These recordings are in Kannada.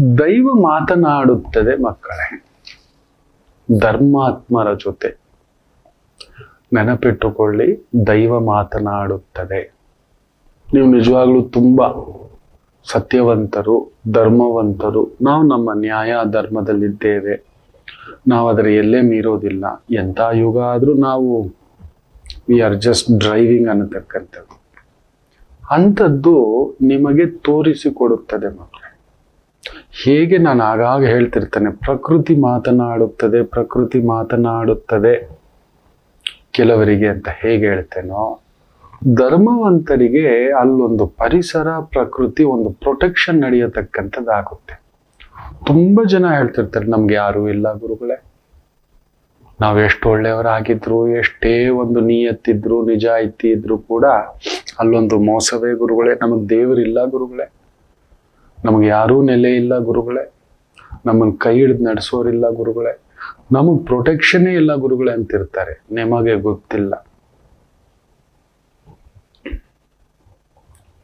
ದೈವ ಮಾತನಾಡುತ್ತದೆ ಮಕ್ಕಳೇ. ಧರ್ಮಾತ್ಮರ ಜೊತೆ ನೆನಪಿಟ್ಟುಕೊಳ್ಳಿ, ದೈವ ಮಾತನಾಡುತ್ತದೆ. ನೀವು ನಿಜವಾಗ್ಲೂ ತುಂಬಾ ಸತ್ಯವಂತರು, ಧರ್ಮವಂತರು. ನಾವು ನಮ್ಮ ನ್ಯಾಯ ಧರ್ಮದಲ್ಲಿದ್ದೇವೆ. ನಾವು ಅದರ ಎಲ್ಲೇ ಮೀರೋದಿಲ್ಲ. ಎಂಥ ಯುಗ ಆದರೂ ನಾವು ವಿ ಆರ್ ಜಸ್ಟ್ ಡ್ರೈವಿಂಗ್ ಅನ್ನತಕ್ಕಂಥದ್ದು. ಅಂಥದ್ದು ನಿಮಗೆ ತೋರಿಸಿಕೊಡುತ್ತದೆ ಮಕ್ಕಳೇ. ಹೇಗೆ ನಾನು ಆಗಾಗ ಹೇಳ್ತಿರ್ತೇನೆ? ಪ್ರಕೃತಿ ಮಾತನಾಡುತ್ತದೆ ಪ್ರಕೃತಿ ಮಾತನಾಡುತ್ತದೆ. ಕೆಲವರಿಗೆ ಅಂತ ಹೇಗೆ ಹೇಳ್ತೇನೋ, ಧರ್ಮವಂತರಿಗೆ ಅಲ್ಲೊಂದು ಪರಿಸರ, ಪ್ರಕೃತಿ, ಒಂದು ಪ್ರೊಟೆಕ್ಷನ್ ನಡೆಯತಕ್ಕಂಥದ್ದಾಗುತ್ತೆ. ತುಂಬ ಜನ ಹೇಳ್ತಿರ್ತಾರೆ, ನಮ್ಗೆ ಯಾರೂ ಇಲ್ಲ ಗುರುಗಳೇ. ನಾವು ಎಷ್ಟು ಒಳ್ಳೆಯವರಾಗಿದ್ರು, ಎಷ್ಟೇ ಒಂದು ನಿಯತ್ತಿದ್ರು ನಿಜಾಯಿತಿ ಇದ್ರು ಕೂಡ ಅಲ್ಲೊಂದು ಮೋಸವೇ ಗುರುಗಳೇ, ನಮಗೆ ದೇವರಿಲ್ಲ ಗುರುಗಳೇ. ನಮಗೆ ಯಾರೂ ನೆಲೆ ಇಲ್ಲ ಗುರುಗಳೇ. ನಮ್ಮನ್ನು ಕೈ ಹಿಡಿದು ನಡೆಸೋರಿಲ್ಲ ಗುರುಗಳೇ. ನಮಗೆ ಪ್ರೊಟೆಕ್ಷನ್ನೇ ಇಲ್ಲ ಗುರುಗಳೇ ಅಂತಿರ್ತಾರೆ. ನಿಮಗೆ ಗೊತ್ತಿಲ್ಲ.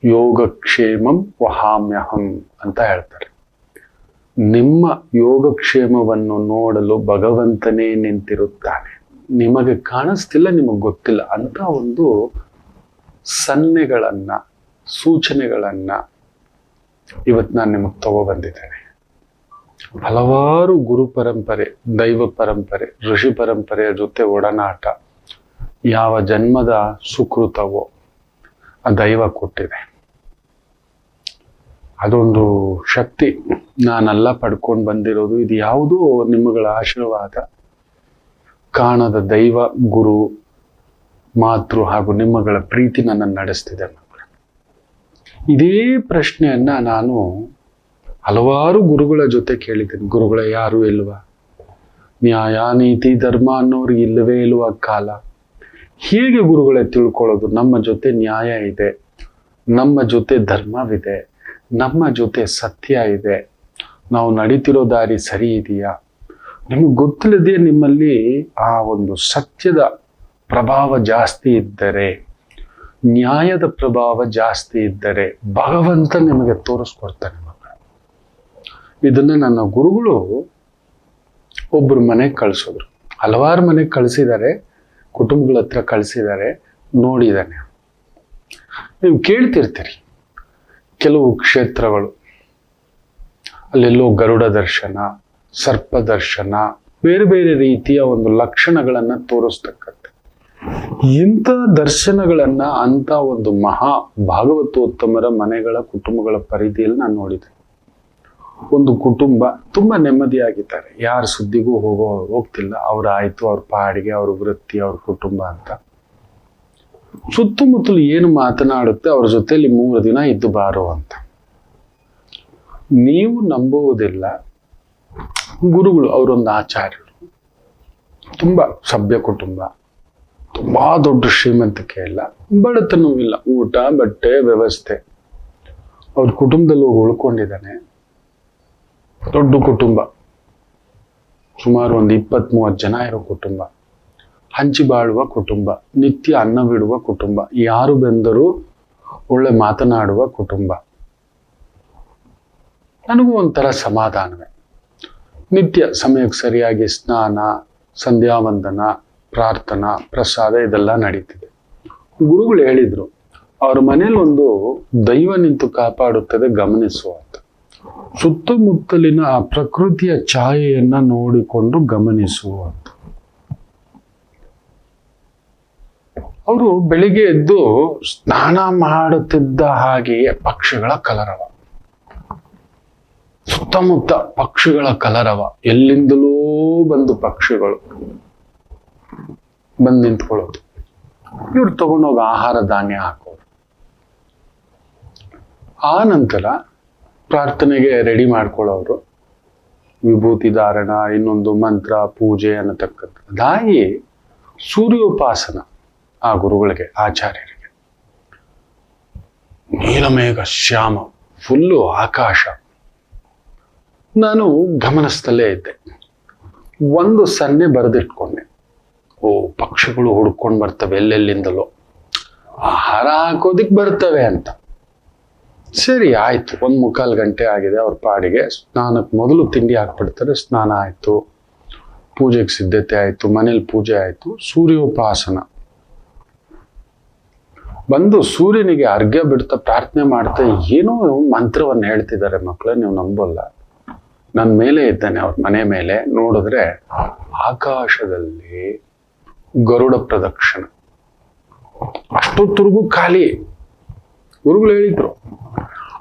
ಯೋಗಕ್ಷೇಮಂ ವಹಾಮ್ಯಹಂ ಅಂತ ಹೇಳ್ತಾರೆ. ನಿಮ್ಮ ಯೋಗಕ್ಷೇಮವನ್ನು ನೋಡಲು ಭಗವಂತನೇ ನಿಂತಿರುತ್ತಾನೆ. ನಿಮಗೆ ಕಾಣಿಸ್ತಿಲ್ಲ, ನಿಮಗೆ ಗೊತ್ತಿಲ್ಲ. ಅಂತ ಒಂದು ಸನ್ನೆಗಳನ್ನ, ಸೂಚನೆಗಳನ್ನ ಇವತ್ತು ನಾನು ನಿಮಗೆ ತಗೊಬಂದಿದ್ದೇನೆ ಹಲವಾರು ಗುರು ಪರಂಪರೆ, ದೈವ ಪರಂಪರೆ, ಋಷಿ ಪರಂಪರೆಯ ಜೊತೆ ಒಡನಾಟ ಯಾವ ಜನ್ಮದ ಸುಕೃತವೋ ಆ ದೈವ ಕೊಟ್ಟಿದೆ. ಅದೊಂದು ಶಕ್ತಿ ನಾನೆಲ್ಲ ಪಡ್ಕೊಂಡು ಬಂದಿರೋದು. ಇದು ಯಾವುದೋ ನಿಮ್ಮಗಳ ಆಶೀರ್ವಾದ. ಕಾಣದ ದೈವ ಗುರು ಮಾತೃ ಹಾಗೂ ನಿಮ್ಮಗಳ ಪ್ರೀತಿ ನನ್ನನ್ನು ನಡೆಸ್ತಿದೆ. ಇದೇ ಪ್ರಶ್ನೆಯನ್ನ ನಾನು ಹಲವಾರು ಗುರುಗಳ ಜೊತೆ ಕೇಳಿದ್ದೇನೆ. ಗುರುಗಳ, ಯಾರು ಇಲ್ವಾ? ನ್ಯಾಯ, ನೀತಿ, ಧರ್ಮ ಅನ್ನೋರು ಇಲ್ಲವೇ ಇಲ್ವಾ ಕಾಲ? ಹೇಗೆ ಗುರುಗಳೇ ತಿಳ್ಕೊಳ್ಳೋದು? ನಮ್ಮ ಜೊತೆ ನ್ಯಾಯ ಇದೆ. ನಮ್ಮ ಜೊತೆ ಧರ್ಮವಿದೆ. ನಮ್ಮ ಜೊತೆ ಸತ್ಯ ಇದೆ. ನಾವು ನಡೀತಿರೋ ದಾರಿ ಸರಿ ಇದೆಯಾ? ನಿಮಗೆ ಗೊತ್ತಿಲ್ಲದೆ ನಿಮ್ಮಲ್ಲಿ ಆ ಒಂದು ಸತ್ಯದ ಪ್ರಭಾವ ಜಾಸ್ತಿ ಇದ್ದರೆ ನ್ಯಾಯದ ಪ್ರಭಾವ ಜಾಸ್ತಿ ಇದ್ದರೆ ಭಗವಂತ ನಿಮಗೆ ತೋರಿಸ್ಕೊಡ್ತಾನೆ ಮಕ್ಕಳು ಇದನ್ನ ನನ್ನ ಗುರುಗಳು ಒಬ್ಬರು ಮನೆಗೆ ಕಳಿಸಿದ್ರು. ಹಲವಾರು ಮನೆಗೆ ಕಳಿಸಿದ್ದಾರೆ, ಕುಟುಂಬಗಳ ಹತ್ರ ಕಳಿಸಿದ್ದಾರೆ, ನೋಡಿದ್ದಾನೆ. ನೀವು ಕೇಳ್ತಿರ್ತೀರಿ ಕೆಲವು ಕ್ಷೇತ್ರಗಳು. ಅಲ್ಲೆಲ್ಲೋ ಗರುಡ ದರ್ಶನ, ಸರ್ಪ ದರ್ಶನ, ಬೇರೆ ಬೇರೆ ರೀತಿಯ ಒಂದು ಲಕ್ಷಣಗಳನ್ನ ತೋರಿಸ್ತಕ್ಕಂಥ ಇಂಥ ದರ್ಶನಗಳನ್ನ ಅಂತ ಒಂದು ಮಹಾ ಭಾಗವತೋತ್ತಮರ ಮನೆಗಳ ಕುಟುಂಬಗಳ ಪರಿಧಿಯಲ್ಲಿ ನಾನು ನೋಡಿದೆ. ಒಂದು ಕುಟುಂಬ ತುಂಬಾ ನೆಮ್ಮದಿಯಾಗಿದ್ದಾರೆ. ಯಾರ ಸುದ್ದಿಗೂ ಹೋಗೋ ಹೋಗ್ತಿಲ್ಲ. ಅವ್ರ ಆಯ್ತು, ಅವ್ರ ಪಾಡಿಗೆ, ಅವ್ರ ವೃತ್ತಿ, ಅವ್ರ ಕುಟುಂಬ ಅಂತ. ಸುತ್ತಮುತ್ತಲು ಏನು ಮಾತನಾಡುತ್ತೆ, ಅವ್ರ ಜೊತೆಯಲ್ಲಿ ಮೂರು ದಿನ ಇದ್ದು ಬಾರೋ ಅಂತ. ನೀವು ನಂಬುವುದಿಲ್ಲ. ಗುರುಗಳು ಅವರೊಂದು ಆಚಾರ್ಯರು. ತುಂಬಾ ಸಭ್ಯ ಕುಟುಂಬ. ತುಂಬಾ ದೊಡ್ಡ ಶ್ರೀಮಂತಿಕೆ ಇಲ್ಲ. ಬಡತನವೂ ಇಲ್ಲ. ಊಟ, ಬಟ್ಟೆ, ವ್ಯವಸ್ಥೆ. ಅವ್ರ ಕುಟುಂಬದಲ್ಲಿ ಹೋಗಿ ಉಳ್ಕೊಂಡಿದ್ದಾನೆ. ದೊಡ್ಡ ಕುಟುಂಬ. ಸುಮಾರು ಒಂದು ಇಪ್ಪತ್ತ್ ಮೂವತ್ತು ಜನ ಇರೋ ಕುಟುಂಬ. ಹಂಚಿ ಬಾಳುವ ಕುಟುಂಬ. ನಿತ್ಯ ಅನ್ನವಿಡುವ ಕುಟುಂಬ. ಯಾರು ಬೆಂದರೂ ಒಳ್ಳೆ ಮಾತನಾಡುವ ಕುಟುಂಬ. ನನಗೂ ಒಂಥರ ಸಮಾಧಾನವೇ. ನಿತ್ಯ ಸಮಯಕ್ಕೆ ಸರಿಯಾಗಿ ಸ್ನಾನ, ಸಂಧ್ಯಾವಂದನ ಪ್ರಾರ್ಥನಾ, ಪ್ರಸಾದ ಇದೆಲ್ಲ ನಡೀತಿದೆ. ಗುರುಗಳು ಹೇಳಿದ್ರು, ಅವ್ರ ಮನೇಲಿ ಒಂದು ದೈವ ನಿಂತು ಕಾಪಾಡುತ್ತದೆ ಗಮನಿಸುವ ಸುತ್ತಮುತ್ತಲಿನ ಆ ಪ್ರಕೃತಿಯ ಛಾಯೆಯನ್ನ ನೋಡಿಕೊಂಡು ಗಮನಿಸುವ ಅಂತ ಅವರು ಬೆಳಿಗ್ಗೆ ಎದ್ದು ಸ್ನಾನ ಮಾಡುತ್ತಿದ್ದ ಹಾಗೆಯೇ ಪಕ್ಷಿಗಳ ಕಲರವ. ಸುತ್ತಮುತ್ತ ಪಕ್ಷಿಗಳ ಕಲರವ. ಎಲ್ಲಿಂದಲೂ ಬಂದು ಪಕ್ಷಿಗಳು. ಬಂದು ನಿಂತ್ಕೊಳ್ಳೋದು. ಇವ್ರು ತಗೊಂಡೋಗಿ ಆಹಾರ ಧಾನ್ಯ ಹಾಕೋರು. ಆ ನಂತರ ಪ್ರಾರ್ಥನೆಗೆ ರೆಡಿ ಮಾಡ್ಕೊಳ್ಳೋರು. ವಿಭೂತಿ ಧಾರಣ, ಇನ್ನೊಂದು ಮಂತ್ರ, ಪೂಜೆ ಅನ್ನತಕ್ಕಂಥ ದಾಯಿ ಸೂರ್ಯೋಪಾಸನ ಆ ಗುರುಗಳಿಗೆ, ಆಚಾರ್ಯರಿಗೆ. ನೀಲಮೇಘ ಶ್ಯಾಮ, ಫುಲ್ಲು ಆಕಾಶ. ನಾನು ಗಮನಿಸ್ತಲೇ ಇದ್ದೆ. ಒಂದು ಸನ್ನೆ ಬರೆದಿಟ್ಕೊಂಡೆ. ಓ, ಪಕ್ಷಿಗಳು ಹುಡ್ಕೊಂಡು ಬರ್ತವೆ ಎಲ್ಲೆಲ್ಲಿಂದಲೋ. ಆಹಾರ ಹಾಕೋದಿಕ್ ಬರ್ತವೆ ಅಂತ. ಸರಿ, ಆಯ್ತು. ಒಂದು ಮುಕ್ಕಾಲು ಗಂಟೆ ಆಗಿದೆ ಅವ್ರ ಪಾಡಿಗೆ. ಸ್ನಾನಕ್ಕೆ ಮೊದಲು ತಿಂಡಿ ಹಾಕ್ಬಿಡ್ತಾರೆ, ಸ್ನಾನ ಆಯ್ತು. ಪೂಜೆಗೆ ಸಿದ್ಧತೆ ಆಯ್ತು, ಮನೇಲಿ ಪೂಜೆ ಆಯ್ತು, ಸೂರ್ಯೋಪಾಸನ. ಬಂದು ಸೂರ್ಯನಿಗೆ ಅರ್ಘ್ಯ ಬಿಡ್ತಾ ಪ್ರಾರ್ಥನೆ ಮಾಡ್ತಾ ಏನೋ ಮಂತ್ರವನ್ನು ಹೇಳ್ತಿದ್ದಾರೆ ಮಕ್ಕಳೇ ನೀವು ನಂಬಲ್ಲ. ನನ್ನ ಮೇಲೆ ಇದ್ದಾನೆ, ಅವ್ರ ಮನೆ ಮೇಲೆ. ನೋಡಿದ್ರೆ ಆಕಾಶದಲ್ಲಿ ಗರುಡ ಪ್ರದಕ್ಷಿಣ. ಅಷ್ಟೊತ್ತರೆಗೂ ಖಾಲಿ. ಗುರುಗಳು ಹೇಳಿದ್ರು,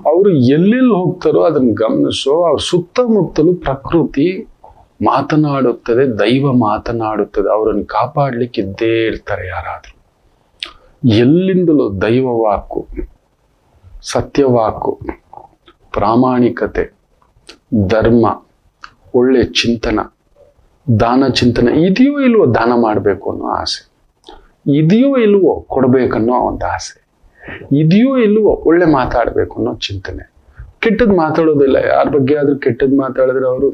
ಅವರು ಎಲ್ಲೆಲ್ಲಿ ಹೋಗ್ತಾರೋ ಅದನ್ನ ಗಮನಿಸೋ ಅವ್ರ ಸುತ್ತಮುತ್ತಲು ಪ್ರಕೃತಿ ಮಾತನಾಡುತ್ತದೆ, ದೈವ ಮಾತನಾಡುತ್ತದೆ, ಅವರನ್ನು ಕಾಪಾಡ್ಲಿಕ್ಕೆ ಇದ್ದೇ ಇರ್ತಾರೆ ಯಾರಾದರೂ. ಎಲ್ಲಿಂದಲೂ ದೈವ ವಾಕು ಸತ್ಯವಾಕು, ಪ್ರಾಮಾಣಿಕತೆ, ಧರ್ಮ, ಒಳ್ಳೆ ಚಿಂತನ ದಾನ ಚಿಂತನೆ ಇದೆಯೋ ಇಲ್ವೋ ದಾನ ಮಾಡಬೇಕು ಅನ್ನೋ ಆಸೆ. ಇದೆಯೋ ಇಲ್ವೋ ಕೊಡಬೇಕನ್ನೋ ಒಂದು ಆಸೆ. ಇದೆಯೋ ಇಲ್ವೋ ಒಳ್ಳೆ ಮಾತಾಡಬೇಕು ಅನ್ನೋ ಚಿಂತನೆ. ಕೆಟ್ಟದ್ ಮಾತಾಡೋದಿಲ್ಲ. ಯಾರ ಬಗ್ಗೆ ಆದ್ರೂ ಕೆಟ್ಟದ್ ಮಾತಾಡಿದ್ರೆ ಅವರು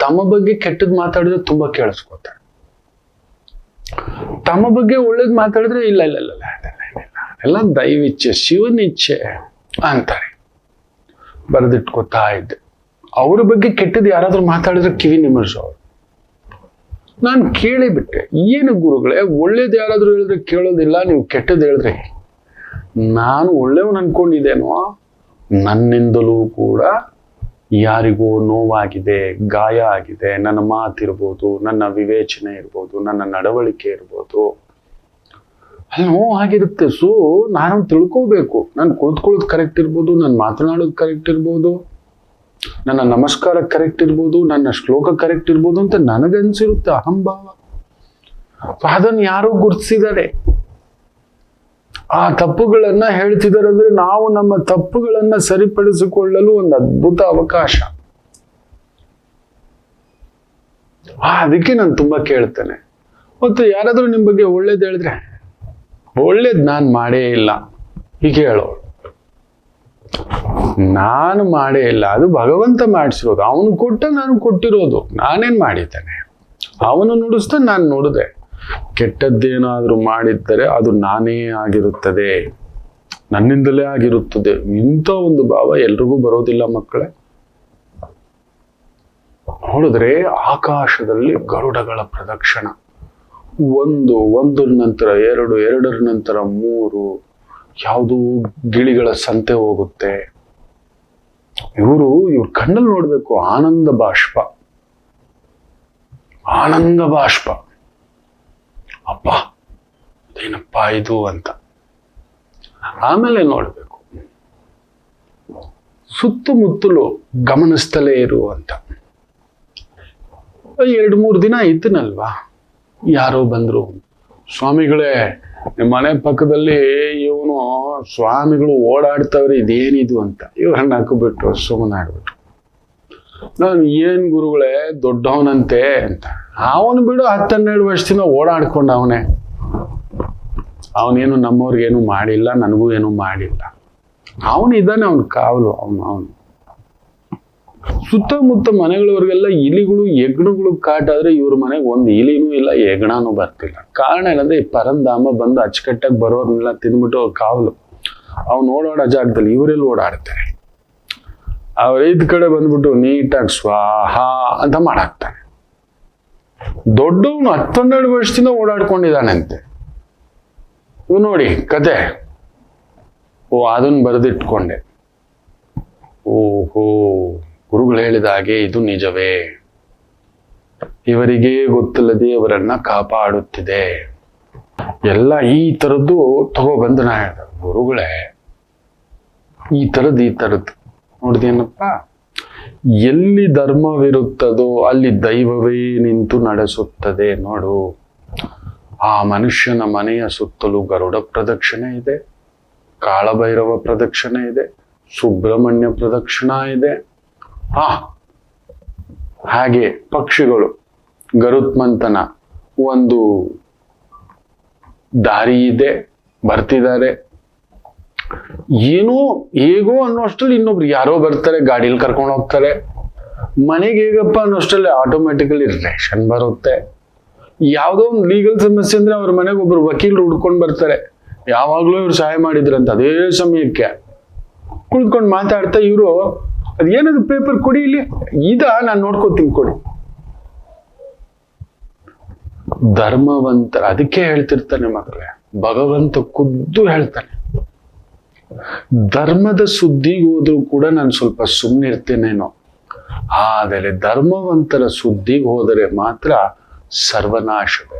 ತಮ್ಮ ಬಗ್ಗೆ ಕೆಟ್ಟದ್ ಮಾತಾಡಿದ್ರೆ ತುಂಬಾ ಕೇಳಿಸ್ಕೊತಾರೆ. ತಮ್ಮ ಬಗ್ಗೆ ಒಳ್ಳೇದ್ ಮಾತಾಡಿದ್ರೆ ಇಲ್ಲ ಇಲ್ಲ ಇಲ್ಲ ಇಲ್ಲ ಎಲ್ಲ ದೈವಿಚ್ಛೆ ಶಿವನಿಚ್ಛೆ ಅಂತಾರೆ. ಬರೆದಿಟ್ಕೋತಾ ಇದ್ದೆ. ಅವ್ರ ಬಗ್ಗೆ ಕೆಟ್ಟದ್ದು ಯಾರಾದ್ರೂ ಮಾತಾಡಿದ್ರೆ ಕಿವಿ ನಿಮರ್ಸೋರು ನಾನು ಕೇಳಿಬಿಟ್ಟೆ ಏನು ಗುರುಗಳೇ, ಒಳ್ಳೇದು ಯಾರಾದ್ರೂ ಹೇಳಿದ್ರೆ ಕೇಳೋದಿಲ್ಲ, ನೀವು ಕೆಟ್ಟದ್ದು ಹೇಳಿದ್ರೆ ನಾನು ಒಳ್ಳೆಯವನು ಅನ್ಕೊಂಡಿದ್ದೇನೋ, ನನ್ನಿಂದಲೂ ಕೂಡ ಯಾರಿಗೋ ನೋವಾಗಿದೆ, ಗಾಯ ಆಗಿದೆ, ನನ್ನ ಮಾತಿರ್ಬೋದು, ನನ್ನ ವಿವೇಚನೆ ಇರ್ಬೋದು, ನನ್ನ ನಡವಳಿಕೆ ಇರ್ಬೋದು. ಅಲ್ಲಿ ನೋವು ಆಗಿರುತ್ತೆ ಸೊ ನಾನು ತಿಳ್ಕೋಬೇಕು. ನಾನು ಕುಳಿತುಕೊಳ್ಳೋದು ಕರೆಕ್ಟ್ ಇರ್ಬೋದು, ನಾನು ಮಾತನಾಡೋದು ಕರೆಕ್ಟ್ ಇರ್ಬೋದು, ನನ್ನ ನಮಸ್ಕಾರ ಕರೆಕ್ಟ್ ಇರ್ಬೋದು, ನನ್ನ ಶ್ಲೋಕ ಕರೆಕ್ಟ್ ಇರ್ಬೋದು ಅಂತ ನನಗನ್ಸಿರುತ್ತೆ ಅಹಂಭಾವ. ಅದನ್ನು ಯಾರೋ ಗುರುತಿಸಿದ್ದಾರೆ. ಆ ತಪ್ಪುಗಳನ್ನ ಹೇಳ್ತಿದ್ದಾರೆ ಅಂದ್ರೆ ನಾವು ನಮ್ಮ ತಪ್ಪುಗಳನ್ನ ಸರಿಪಡಿಸಿಕೊಳ್ಳಲು ಒಂದು ಅದ್ಭುತ ಅವಕಾಶ. ಅದಕ್ಕೆ ನಾನು ತುಂಬಾ ಕೇಳ್ತೇನೆ. ಮತ್ತು ಯಾರಾದರೂ ನಿಮ್ಮ ಬಗ್ಗೆ ಒಳ್ಳೇದು ಹೇಳಿದ್ರೆ ಒಳ್ಳೇದ್ ನಾನು ಮಾಡೇ ಇಲ್ಲ. ಹೀಗೆ ಹೇಳೋಳು ನಾನು ಮಾಡೇ ಇಲ್ಲ. ಅದು ಭಗವಂತ ಮಾಡಿಸಿರೋದು. ಅವನು ಕೊಟ್ಟ ನಾನು ಕೊಟ್ಟಿರೋದು. ನಾನೇನ್ ಮಾಡಿದ್ದೇನೆ? ಅವನು ನುಡಿಸ್ತಾ ನಾನು ನೋಡಿದೆ. ಕೆಟ್ಟದ್ದೇನಾದ್ರೂ ಮಾಡಿದ್ದರೆ ಅದು ನಾನೇ ಆಗಿರುತ್ತದೆ. ನನ್ನಿಂದಲೇ ಆಗಿರುತ್ತದೆ. ಇಂಥ ಒಂದು ಭಾವ ಎಲ್ರಿಗೂ ಬರೋದಿಲ್ಲ ಮಕ್ಕಳೇ. ನೋಡಿದ್ರೆ ಆಕಾಶದಲ್ಲಿ ಗರುಡಗಳ ಪ್ರದಕ್ಷಿಣ. ಒಂದು, ಒಂದರ ನಂತರ, ಎರಡು, ಎರಡರ ನಂತರ, ಮೂರು, ಯಾವುದು ಗಿಳಿಗಳ ಸಂತೆ ಹೋಗುತ್ತೆ. ಇವರು, ಇವ್ರ ಕಣ್ಣಲ್ಲಿ ನೋಡ್ಬೇಕು, ಆನಂದ ಬಾಷ್ಪ. ಆನಂದ ಬಾಷ್ಪ. ಅಪ್ಪ ಏನಪ್ಪ ಇದು ಅಂತ. ಆಮೇಲೆ ನೋಡ್ಬೇಕು. ಸುತ್ತಮುತ್ತಲು ಗಮನಿಸ್ತಲೇ ಇರು ಅಂತ. ಎರಡು, ಮೂರು ದಿನ ಇದ್ದನಲ್ವಾ ಯಾರೋ ಬಂದರು. ಸ್ವಾಮಿಗಳೇ ಮನೆ ಪಕ್ಕದಲ್ಲಿ ಇವನು ಸ್ವಾಮಿಗಳು ಓಡಾಡ್ತವ್ರೆ, ಇದೇನಿದು ಅಂತ. ಇವ್ರು ಹಣ್ಣು ಹಾಕಿಬಿಟ್ರು ಸುಮ್ಮನಾಗ್ಬಿಟ್ರು ನಾನು ಏನು ಗುರುಗಳೇ, ದೊಡ್ಡವನಂತೆ ಅಂತ. ಅವನು ಬಿಡು ಹತ್ತೆರಡು ವರ್ಷದಿಂದ ಓಡಾಡ್ಕೊಂಡ ಅವನೇ. ಅವನೇನು ನಮ್ಮವ್ರಿಗೇನು ಮಾಡಿಲ್ಲ, ನನಗೂ ಏನು ಮಾಡಿಲ್ಲ. ಅವನು ಇದ್ದಾನೆ ಅವನ ಕಾವಲು, ಅವನು ಅವನು. ಸುತ್ತಮುತ್ತ ಮನೆಗಳವ್ರಿಗೆಲ್ಲ ಇಲಿಗಳು, ಹೆಗ್ಣಗಳು ಕಾಟಾದ್ರೆ ಇವ್ರ ಮನೆಗೆ ಒಂದು ಇಲಿನೂ ಇಲ್ಲ, ಹೆಗ್ಣಾನು ಬರ್ತಿಲ್ಲ. ಕಾರಣ ಏನಂದ್ರೆ ಈ ಪರಂಧಾಮ ಬಂದು ಅಚ್ಚುಕಟ್ಟಾಗಿ ಬರೋರ್ನೆಲ್ಲ ತಿಂದ್ಬಿಟ್ಟು ಅವ್ರ ಕಾವಲು. ಅವ್ನು ಓಡಾಡೋ ಜಾಗದಲ್ಲಿ ಇವರೆಲ್ಲಿ ಓಡಾಡ್ತಾರೆ. ಅವ್ರ ಐದ್ ಕಡೆ ಬಂದ್ಬಿಟ್ಟು ನೀಟಾಗಿ ಸ್ವಾಹ ಅಂತ ಮಾಡಾಕ್ತಾನೆ ದೊಡ್ಡವನು ಹತ್ತೊಂದೆರಡು ವರ್ಷದಿಂದ ಓಡಾಡ್ಕೊಂಡಿದ್ದಾನಂತೆ ಇವ್ ನೋಡಿ ಕತೆ. ಓ ಅದನ್ನ ಬರೆದಿಟ್ಕೊಂಡೆ. ಓಹೋ. ಗುರುಗಳು ಹೇಳಿದ ಹಾಗೆ ಇದು ನಿಜವೇ. ಇವರಿಗೆ ಗೊತ್ತಿಲ್ಲದೆ ಇವರನ್ನ ಕಾಪಾಡುತ್ತಿದೆ. ಎಲ್ಲ ಈ ತರದ್ದು ತಗೊಬಂದು ನಾ ಹೇಳ್ದ. ಗುರುಗಳೇ, ಈ ತರದ್ದು ಈ ತರದ್ದು ನೋಡ್ದೇನಪ್ಪ ಎಲ್ಲಿ ಧರ್ಮವಿರುತ್ತದೋ ಅಲ್ಲಿ ದೈವವೇ ನಿಂತು ನಡೆಸುತ್ತದೆ ನೋಡು. ಆ ಮನುಷ್ಯನ ಮನೆಯ ಸುತ್ತಲೂ ಗರುಡ ಪ್ರದಕ್ಷಿಣೆ ಇದೆ, ಕಾಳಭೈರವ ಪ್ರದಕ್ಷಿಣೆ ಇದೆ, ಸುಬ್ರಹ್ಮಣ್ಯ ಪ್ರದಕ್ಷಿಣ ಇದೆ. ಹಾ. ಹಾಗೆ ಪಕ್ಷಿಗಳು, ಗರುತ್ಮಂತನ ಒಂದು ದಾರಿ ಇದೆ, ಬರ್ತಿದ್ದಾರೆ. ಏನೋ ಹೇಗೋ ಅನ್ನೋಷ್ಟರಲ್ಲಿ ಇನ್ನೊಬ್ರು ಯಾರೋ ಬರ್ತಾರೆ, ಗಾಡಿಲಿ ಕರ್ಕೊಂಡು ಹೋಗ್ತಾರೆ. ಮನೆಗೆ ಹೇಗಪ್ಪ ಅನ್ನೋಷ್ಟರಲ್ಲಿ ಆಟೋಮೆಟಿಕಲಿ ರೇಷನ್ ಬರುತ್ತೆ. ಯಾವುದೋ ಒಂದು ಲೀಗಲ್ ಸಮಸ್ಯೆ ಅಂದ್ರೆ ಅವ್ರ ಮನೆಗೆ ಒಬ್ರು ವಕೀಲರು ಹುಡ್ಕೊಂಡು ಬರ್ತಾರೆ. ಯಾವಾಗ್ಲೂ ಇವ್ರು ಸಹಾಯ ಮಾಡಿದ್ರಂತ, ಅದೇ ಸಮಯಕ್ಕೆ. ಕುಳಿತುಕೊಂಡು ಮಾತಾಡ್ತಾ ಇವರು ಅದೇನದು ಪೇಪರ್ ಕೊಡಿ ಇಲ್ಲಿ? ಇದ ನಾನು ನೋಡ್ಕೋತೀನಿ ಕೊಡಿ. ಧರ್ಮವಂತ ಅದಕ್ಕೆ ಹೇಳ್ತಿರ್ತಾನೆ ಮಕ್ಕಳೇ, ಭಗವಂತ ಖುದ್ದು ಹೇಳ್ತಾನೆ. ಧರ್ಮದ ಸುದ್ದಿಗೆ ಹೋದ್ರೂ ಕೂಡ ನಾನು ಸ್ವಲ್ಪ ಸುಮ್ಮನಿರ್ತೇನೇನೋ ಆದರೆ ಧರ್ಮವಂತರ ಸುದ್ದಿಗೆ ಹೋದರೆ ಮಾತ್ರ ಸರ್ವನಾಶವೇ.